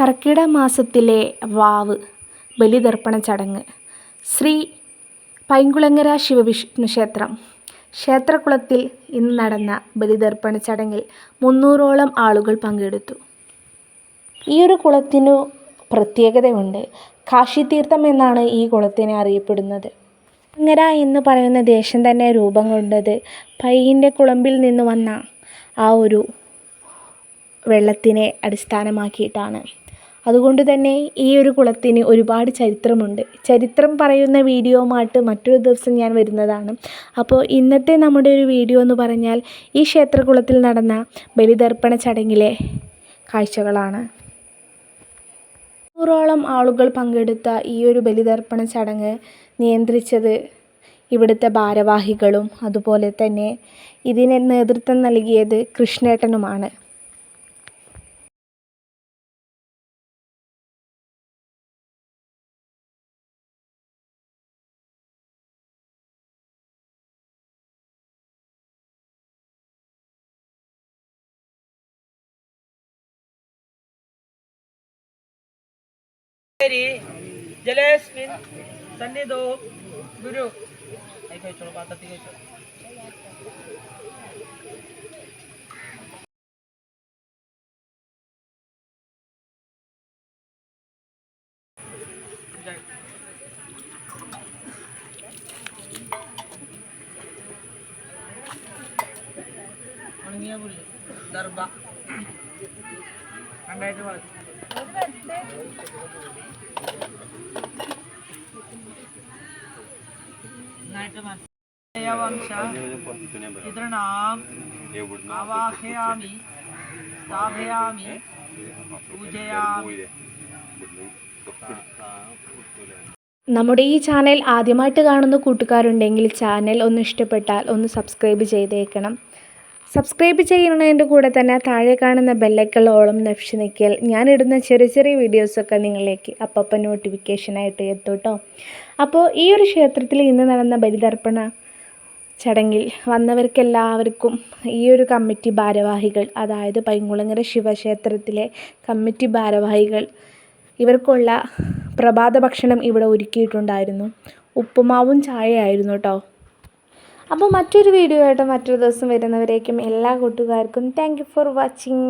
കർക്കിടക മാസത്തിലെ വാവ് ബലിതർപ്പണ ചടങ്ങ്. ശ്രീ പൈങ്കുളങ്ങര ശിവവിഷ്ണു ക്ഷേത്രം. ക്ഷേത്രകുളത്തിൽ ഇന്ന് നടന്ന ബലിതർപ്പണ ചടങ്ങിൽ മുന്നൂറോളം ആളുകൾ പങ്കെടുത്തു. ഈ ഒരു കുളത്തിനു പ്രത്യേകതയുണ്ട്. കാശിതീർത്ഥം എന്നാണ് ഈ കുളത്തിനെ അറിയപ്പെടുന്നത്. അങ്ങര എന്ന് പറയുന്ന ദേശം തന്നെ രൂപം കൊണ്ടത് പൈയിന്റെ കുളമ്പിൽ നിന്ന് വന്ന ആ ഒരു വെള്ളത്തിനെ അടിസ്ഥാനമാക്കിയിട്ടാണ്. അതുകൊണ്ട് തന്നെ ഈ ഒരു കുളത്തിന് ഒരുപാട് ചരിത്രമുണ്ട്. ചരിത്രം പറയുന്ന വീഡിയോയുമായിട്ട് മറ്റൊരു ദിവസം ഞാൻ വരുന്നതാണ്. അപ്പോൾ ഇന്നത്തെ നമ്മുടെ ഒരു വീഡിയോ എന്ന് പറഞ്ഞാൽ ഈ ക്ഷേത്രകുളത്തിൽ നടന്ന ബലിതർപ്പണ ചടങ്ങിലെ കാഴ്ചകളാണ്. നൂറോളം ആളുകൾ പങ്കെടുത്ത ഈ ഒരു ബലിതർപ്പണ ചടങ്ങ് നിയന്ത്രിച്ചത് ഇവിടുത്തെ ഭാരവാഹികളും അതുപോലെ തന്നെ ഇതിന് നേതൃത്വം നൽകിയത് കൃഷ്ണേട്ടനുമാണ്. ಸರಿ ಜಲೇಸ್ಮಿನ್ ಸನ್ನಿಧು ಗುರು ಐಕೋಯ್ತು ಪಾತ್ರತಿಗೋಯ್ತು दरबा अंडा പിതൃണാം സ്ഥാപയാമി പൂജയാമി നമ്മുടെ ഈ ചാനൽ ആദ്യമായിട്ട് കാണുന്ന കൂട്ടുകാരുണ്ടെങ്കിൽ ചാനൽ ഒന്ന് ഇഷ്ടപ്പെട്ടാൽ ഒന്ന് സബ്സ്ക്രൈബ് ചെയ്തേക്കണം. സബ്സ്ക്രൈബ് ചെയ്യുന്നതിന്റെ കൂടെ തന്നെ താഴെ കാണുന്ന ബെല്ലൈക്കളോളം നഫ്ഷി നിൽക്കിയാൽ ഞാനിടുന്ന ചെറിയ ചെറിയ വീഡിയോസൊക്കെ നിങ്ങളിലേക്ക് അപ്പപ്പം നോട്ടിഫിക്കേഷനായിട്ട് എത്തും കേട്ടോ അപ്പോൾ ഈ ഒരു ക്ഷേത്രത്തിൽ ഇന്ന് നടന്ന ബലിതർപ്പണ ചടങ്ങിൽ വന്നവർക്കെല്ലാവർക്കും ഈ ഒരു കമ്മിറ്റി ഭാരവാഹികൾ അതായത് പൈങ്കുളങ്ങര ശിവക്ഷേത്രത്തിലെ കമ്മിറ്റി ഭാരവാഹികൾ ഇവർക്കുള്ള പ്രഭാത ഭക്ഷണം ഇവിടെ ഒരുക്കിയിട്ടുണ്ടായിരുന്നു. ഉപ്പുമാവും ചായയായിരുന്നു കേട്ടോ അപ്പോൾ മറ്റൊരു വീഡിയോ ആയിട്ട് മറ്റൊരു ദിവസം വരുന്നവരേക്കും എല്ലാ കൂട്ടുകാർക്കും താങ്ക് ഫോർ വാച്ചിങ്